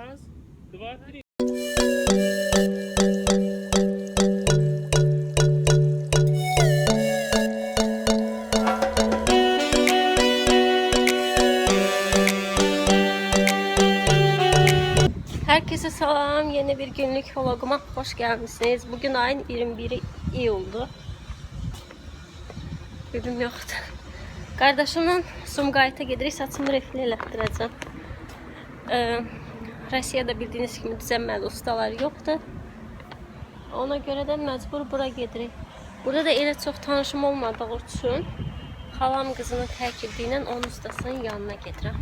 Раз, два, три. Herkese selam. Yeni bir günlük vloguma hoş gelmişsiniz. Bugün ayın 21'i iyuldu. Bibim yoxdur. Qardaşımla Sumqayıta gedirik. Saçımı refli elətdirəcəm. Ee, Rusiyada bildiyiniz kimi düzənməli ustalar yoxdur. Ona görə də məcbur bura gedirik. Burada da elə çox tanışım olmadığı üçün xalam qızının təkidi ilə onun ustasının yanına gedirəm.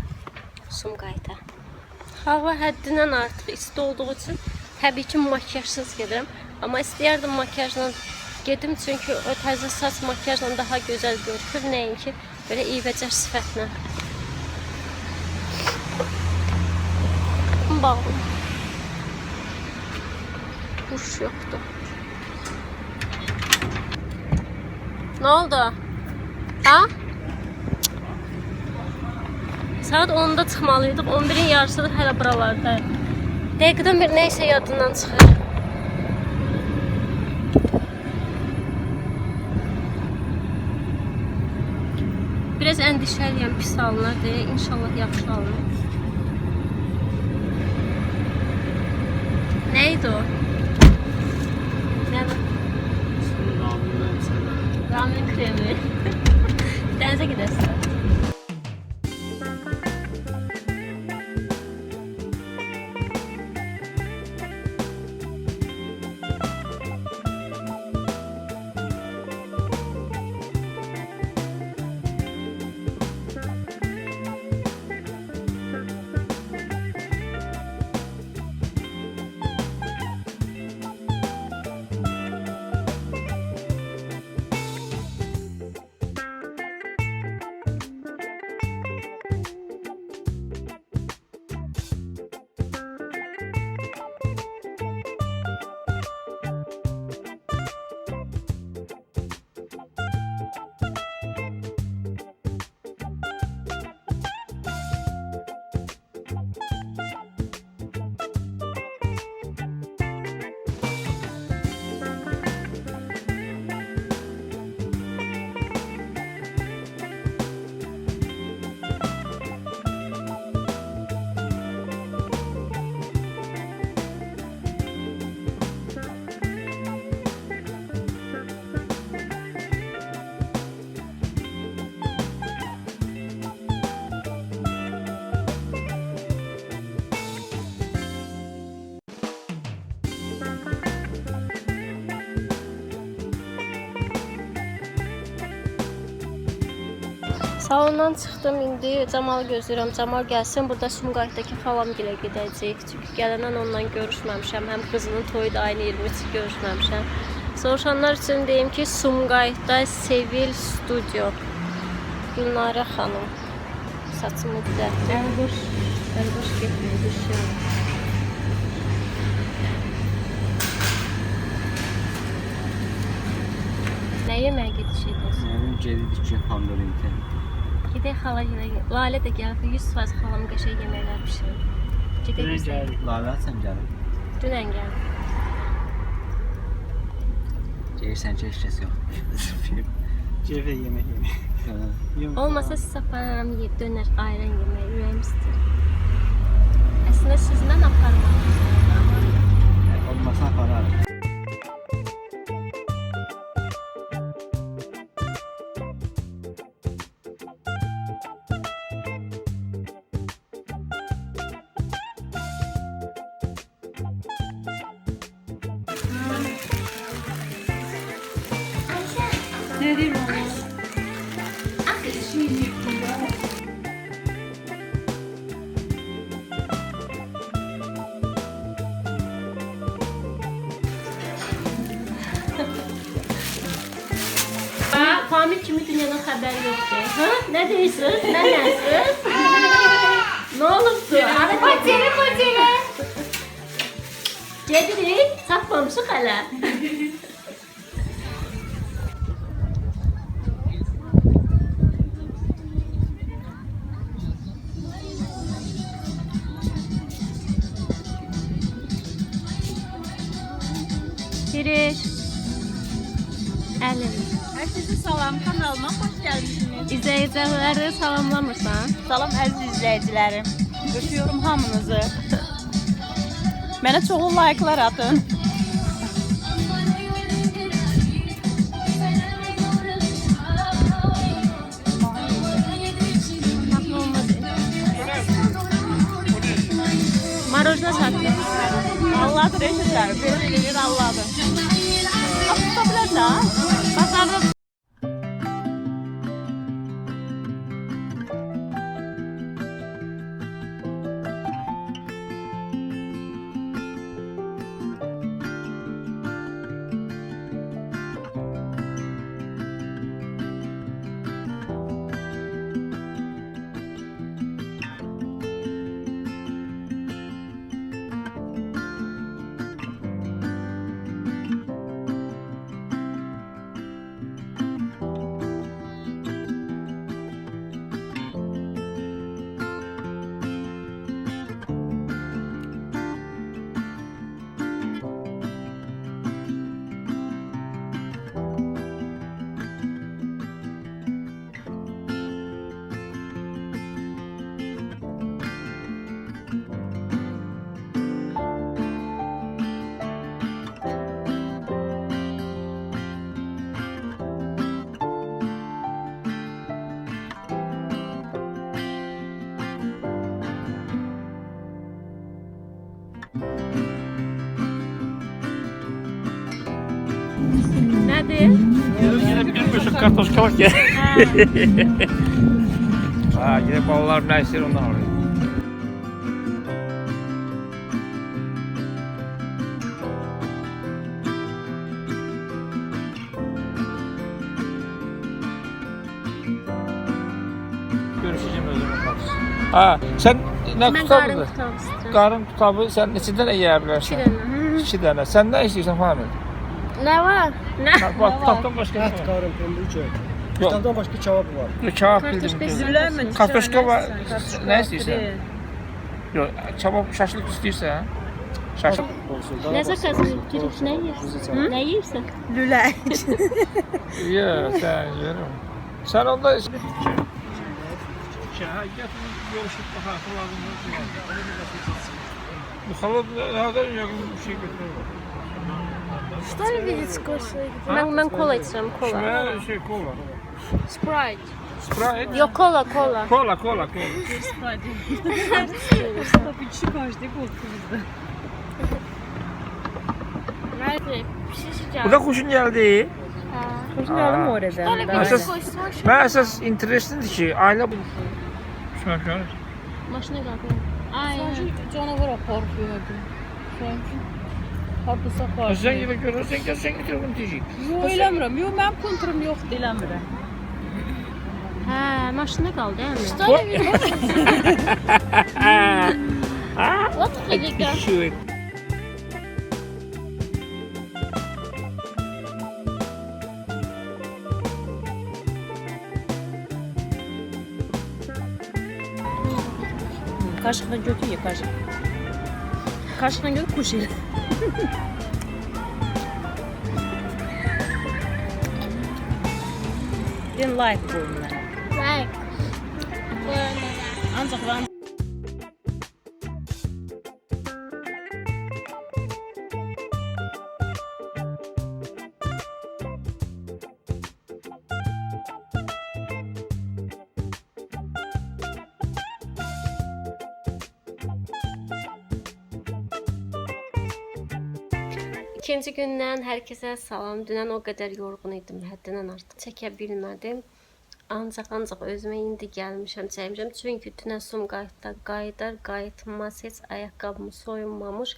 Sumqayıta. Hava həddindən artıq isti olduğu üçün təbii ki makiyajsız gedirəm. Amma istəyərdim makiyajla gedim çünki o təzə saç makiyajla daha gözəl görünür, nəinki belə eybəcər sifətlə. Bağlı. Quş yoxdur. Nə oldu? Ha? Saat 10'da çıxmalıydıq. 11-in yarısıdır hələ buralarda. Dəqiqədən bir nəysə yadından çıxır. Biraz əndişəliyəm pis alınır deyə. İnşallah yaxşı alınır. Nə idi o? Nə? Ramen kremi. Dənizə gedəsən. Salondan çıxdım, indi Camalı gözləyirəm. Camal gəlsin, burada Sumqayıtdakı xalam gilə gedəcəyik. Çünki gələndən onunla görüşməmişəm. Həm qızının toyu da ayın 23-ü görüşməmişəm. Soruşanlar üçün deyim ki, Sumqayıtda Sevil Studio. Gülnarə xanım saçımı düzəltdi. Elboş, elboş getmiyor, düşüyor. Nə yeməyə gedəcəkdiniz? Mənim gedib ki, pomidor intern. Gedək xala gilə. Lalə də gəlib 100% xalam qəşəng yeməklər bişirir. Gedək biz. Lavə sən gəlin. Dünən gəlib. Deyirsən ki, heç kəs yox. Cevre yemek yemek. Yemek Olmasa yeyib dönər ayran yeməyə ürəyim istəyir. Əslində sizdən aparmaq. Olmasa apararım. Ne diyeyim ona? Ha, Pamir kimi dünyadan xəbəri yoxdur. Hə? Nə deyirsiniz? Nə nəsiniz? Nə olubdu? Hadi Poteli poteli. gedirik. Çatmamışıq hələ. Əlin. Herkese salam kanalıma hoş geldiniz. İzləyiciləri salamlamırsan? Salam əziz izləyicilərim. Öpüyorum hamınızı. Mənə çoxlu like'lar atın. Marojna satdı. Allah'dır eşitler. Böyle gelir. tá vendo lá Masarap. Nədir? Yine bilmiyorsun kartoşkalık ya. ha yine balalar ne ister ondan. Görüşeceğim karşısında. Ha sen ne qarın tutabıdır? tutam istəyirəm. Qarın tutabı sen içinden de yiyə İki dənə. İki dənə. Sen ne istiyorsan Fahmi? Nə var? Nə? Ha, Bak tutabdan başka ne var? karın pömbürü çöp. Yok. Kitabdan başka kebap var. Yok Kartoşka bildim. istəyirəm. Kartoşka var. Ne istiyorsan? Yok kebap şaşlık istiyorsan. Şaşlık. Nə zakazın? Türk nə yeyirsən? Nə yeyirsən? Lülə. Yok sen yerim. Sen onda... Görüşüp bakalım. Bu halı nereden yakın bir şey götürüyor? Что ли видеть скорее? Mən mən kola içirəm, kola. Şuna şey kola. Sprite. Sprite. Yox, kola, kola. Kola kola kola. Nerede? Bir şey şikayet. Bu da kuşun geldi. Xoşlayalım orada. Şöyle bir Əsas- şey koysan şu Ben esas interestindir ki aile bu. Şuna şuna. maşına qalxın. Ay. Canavar aparıyordu. Sanki Kapı sapar. Sen gibi görürsen gel sen götür bunu diyecek. Yok eləmirəm. Yox, mənim kontrum yoxdur, eləmirəm. Hə, maşında qaldı, hə? Stol Otur gedək. Kaşıkla götü ye kaşık. Kaşıkla götü kuş ye. Ben like qoyum mənə. Like. Ancaq mən İkinci gündən hər kəsə salam. Dünən o qədər yorğun idim, həddindən artıq çəkə bilmədim. Ancaq ancaq özümə indi gəlmişəm, çəkmişəm. Çünki dünən Sumqayıtdan qayıdar, qayıtmaz heç ayaqqabımı soyunmamış.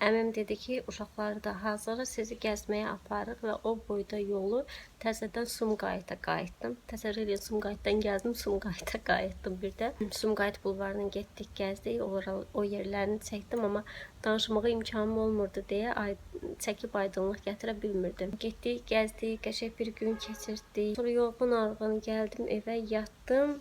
Əmim dedi ki, uşaqları da hazırı sizi gəzməyə aparır və o boyda yolu təzədən Sumqayıta qayıtdım. Edin Sumqayıtdan gəzdim, Sumqayıta qayıtdım bir də. Sumqayıt bulvarına getdik, gəzdik, o yerlərini çəkdim, amma danışmağa imkanım olmurdu deyə ay çəkib aydınlıq gətirə bilmirdim. Getdik, gəzdik, qəşəng bir gün keçirdik. Sonra yorğun arğın gəldim evə, yatdım.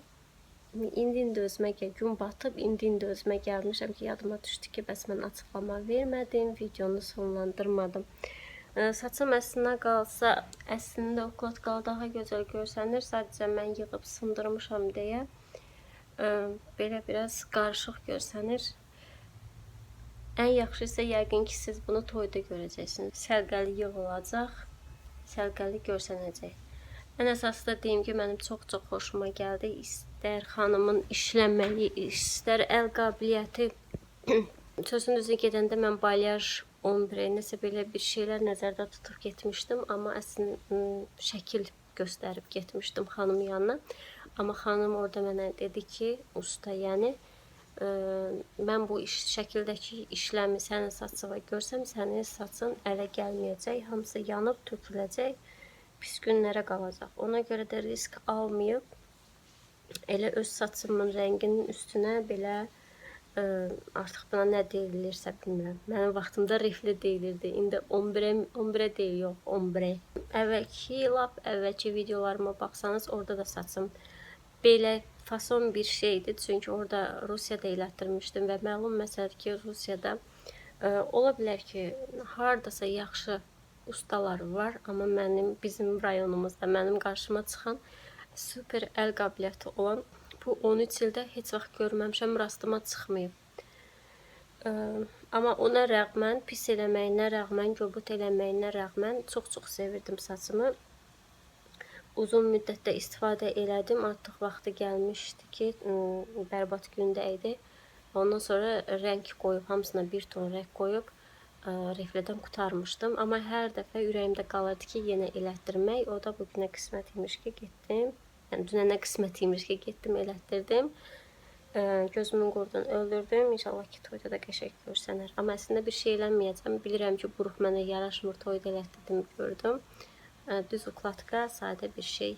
İndi indi özümə gəl, gün batıb, indi indi özümə gəlmişəm ki, yadıma düşdü ki, bəs mən açıqlama vermədim, videonu sonlandırmadım. Saçım əslinə qalsa, əslində okladkalı daha gözəl görsənir. Sadəcə mən yığıb sındırmışam deyə belə biraz qarışıq görsənir. Ən yaxşı isə yəqin ki, siz bunu toyda görəcəksiniz. Sərqəli yığılacaq, sərqəli görsənəcək. Ən əsası da deyim ki, mənim çox-çox xoşuma gəldi. İstər xanımın işləməyi, istər əl qabiliyyəti. Sözün düzü gedəndə mən balyaj ombre nəsə belə bir şeylər nəzərdə tutub getmişdim, amma əslində şəkil göstərib getmişdim xanım yanına. Amma xanım orada mənə dedi ki, usta, yəni ə, mən bu iş şəkildəki işləmi sənin saçına görsəm, sənin saçın ələ gəlməyəcək, hamısı yanıb töküləcək, pis günlərə qalacaq. Ona görə də risk almayıb elə öz saçımın rənginin üstünə belə ə, artıq buna nə deyilirsə bilmirəm. Mənim vaxtımda rifli deyilirdi. İndi ombre ombre deyil, yox, ombre. Əvvəlki, lap əvvəlki videolarıma baxsanız, orada da saçım belə fason bir şeydi. Çünki orada Rusiyada elətdirmişdim və məlum məsələdir ki, Rusiyada ə, ola bilər ki, hardasa yaxşı ustalar var, amma mənim bizim rayonumuzda mənim qarşıma çıxan super əl qabiliyyəti olan bu 13 ildə heç vaxt görməmişəm, rastıma çıxmayıb. Ə, amma ona rəğmən, pis eləməyinə rəğmən, göbut eləməyinə rəğmən çox-çox sevirdim saçımı. Uzun müddətdə istifadə elədim. Artıq vaxtı gəlmişdi ki, ım, bərbad gündə idi. Ondan sonra rəng qoyub, hamısına bir ton rəng qoyub ə, riflədən qurtarmışdım. Amma hər dəfə ürəyimdə qalırdı ki, yenə elətdirmək. O da bu günə qismət imiş ki, getdim. Yəni dünənə qismət imiş ki, getdim, elətdirdim. Ə, gözümün qurdunu öldürdüm. İnşallah ki, toyda da qəşəng görsənər. Amma əslində bir şey eləməyəcəm. Bilirəm ki, buruq mənə yaraşmır. Toyda elətdirdim, gördüm. Ə, Düz ukladka, sadə bir şey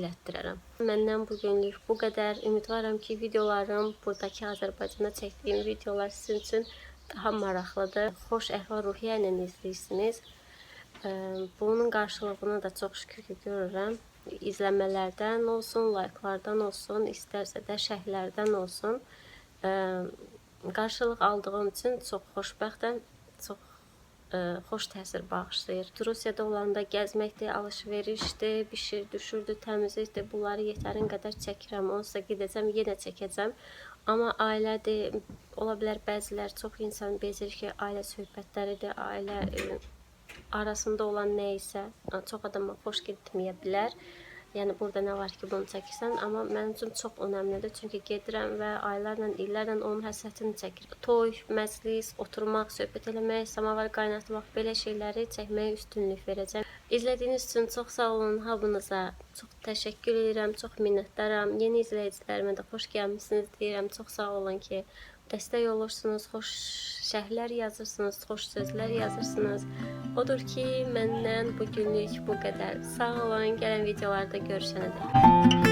elətdirərəm. Məndən bu günlük bu qədər. Ümidvaram ki, videolarım, buradakı Azərbaycana çəkdiyim videolar sizin üçün daha maraqlıdır. Xoş əhval-ruhiyyə ilə izləyirsiniz. Bunun qarşılığını da çox şükür ki, görürəm. İzləmələrdən olsun, layıklardan olsun, istərsə də şərhlərdən olsun. Ə, Qarşılıq aldığım üçün çox xoşbəxtəm. Çox ə, xoş təsir bağışlayır. Rusiyada olanda gəzməkdir, alış-verişdir, bişir, düşürdü, təmizlikdir. Bunları yetərin qədər çəkirəm. Onsuz da gedəcəm, yenə çəkəcəm. Amma ailədir, ola bilər bəzilər çox insan bezir ki, ailə söhbətləridir, ailə ə, arasında olan nə isə ə, çox adama xoş getməyə bilər. Yəni burada nə var ki, bunu çəkirsən, amma mənim üçün çox önəmlidir. Çünki gedirəm və aylarla, illərlə onun həsrətini çəkirəm. Toy, məclis, oturmaq, söhbət eləmək, samavar qaynatmaq belə şeyləri çəkməyə üstünlük verəcəm. İzlədiyiniz üçün çox sağ olun. Hamınıza çox təşəkkür edirəm, çox minnətdaram. Yeni izləyicilərimə də xoş gəlmisiniz deyirəm. Çox sağ olun ki, dəstək olursunuz, xoş şərhlər yazırsınız, xoş sözlər yazırsınız. Odur ki, məndən bu günlük bu qədər. Sağ olun. Gələn videolarda görüşənədək.